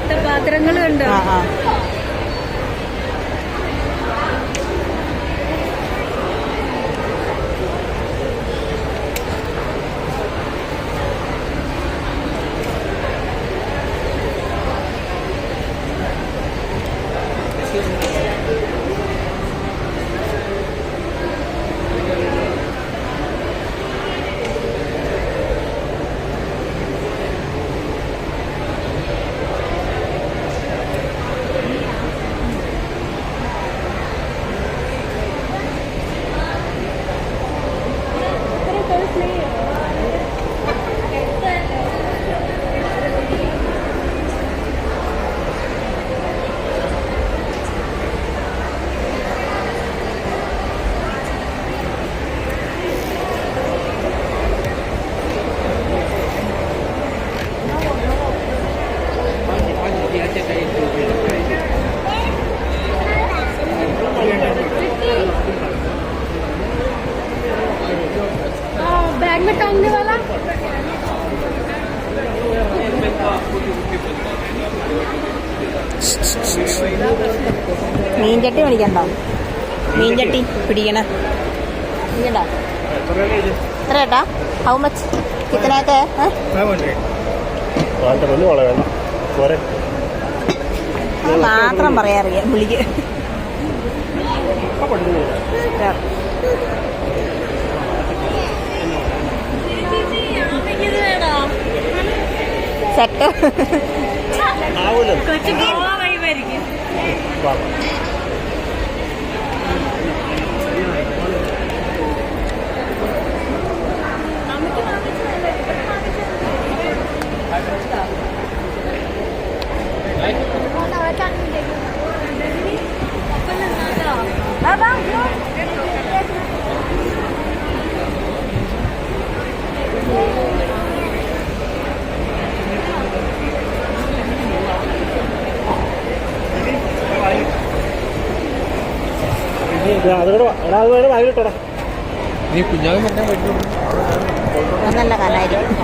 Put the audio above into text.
അങ്ങനത്തെ പാത്രങ്ങളുണ്ടോ. ആ ആ बैग में टांगने वाला മീൻചട്ടി മേടിക്കണ്ടോ മീൻചട്ടി പിടിക്കണ പിടിക്കണ്ടോ എത്ര ഏട്ടാ ഹൗ മച്ച് കിത്തനൊക്കെ വാണ്ട പൊന്നു മോളെ വേണ്ട പോരെ മാത്രം പറയാറിയാം പുള്ളിക്ക് സെറ്റ് അതുകൂടെ വാ. എടാ അത് വേറെ വാങ്ങിട്ടോടാ നീ കുഞ്ഞാവ് നല്ല കാലായിരിക്കും.